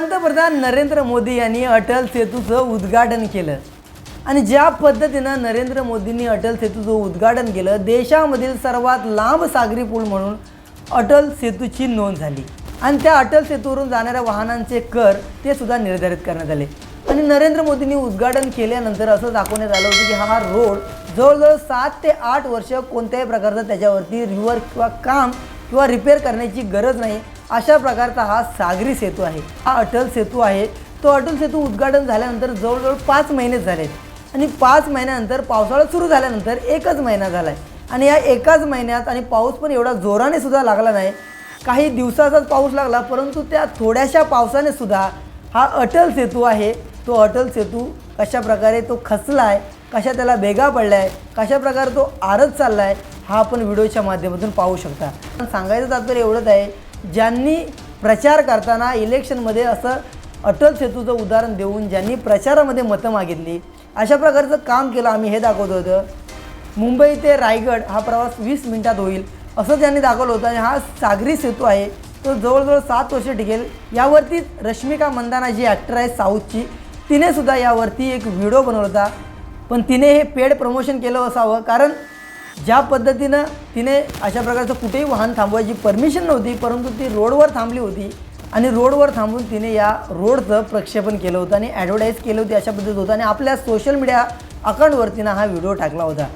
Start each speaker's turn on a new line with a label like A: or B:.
A: पंतप्रधान नरेंद्र मोदी यांनी अटल सेतूचं उद्घाटन केलं. आणि ज्या पद्धतीनं नरेंद्र मोदींनी अटल सेतूचं उद्घाटन केलं देशामधील सर्वात लांब सागरी पूल म्हणून अटल सेतूची नोंद झाली. आणि त्या अटल सेतूवरून जाणाऱ्या वाहनांचे कर ते सुद्धा निर्धारित करण्यात आले. आणि नरेंद्र मोदींनी उद्घाटन केल्यानंतर असं दाखवण्यात आलं होतं की हा रोड जवळजवळ सात ते आठ वर्ष कोणत्याही प्रकारचं त्याच्यावरती रिवर किंवा काम किंवा रिपेअर करण्याची गरज नाही. अशा प्रकारचा हा सागरी सेतू आहे. हा अटल सेतू आहे. तो अटल सेतू उद्घाटन झाल्यानंतर जवळजवळ पाच महिने झालेत. आणि पाच महिन्यानंतर पावसाळा सुरू झाल्यानंतर एकच महिना झाला आहे आणि या एकाच महिन्यात आणि पाऊस पण एवढा जोराने सुद्धा लागला नाही. काही दिवसाचाच पाऊस लागला परंतु त्या थोड्याशा पावसाने सुद्धा हा अटल सेतू आहे. तो अटल सेतू कशा प्रकारे तो खचला आहे कशा त्याला भेगा पडला आहे कशा प्रकारे तो आरत चालला आहे हा आपण व्हिडिओच्या माध्यमातून पाहू शकता. पण सांगायचं तात्पर्य एवढंच आहे ज्यांनी प्रचार करताना इलेक्शनमध्ये असं अटल सेतूचं उदाहरण देऊन ज्यांनी प्रचारामध्ये मतं मागितली अशा प्रकारचं काम केलं आम्ही हे दाखवत होतं. मुंबई ते रायगड हा प्रवास वीस मिनिटात होईल असं त्यांनी दाखवलं होतं. आणि हा सागरी सेतू आहे तो जवळजवळ सात वर्ष टिकेल. यावरतीच रश्मिका मंदाना जी ॲक्टर आहे साऊथची तिनेसुद्धा यावरती एक व्हिडिओ बनवला होता. पण तिने हे पेड प्रमोशन केलं असावं कारण ज्या पद्धतीनं तिने अशा प्रकारचं कुठेही वाहन थांबवायची परमिशन नव्हती परंतु ती रोडवर थांबली होती आणि रोडवर थांबून तिने या रोडचं प्रक्षेपण केलं होतं आणि ॲडव्हर्टाईज केली होती अशा पद्धतीत होतं आणि आपल्या सोशल मीडिया अकाउंटवरतीनं हा व्हिडिओ टाकला होता.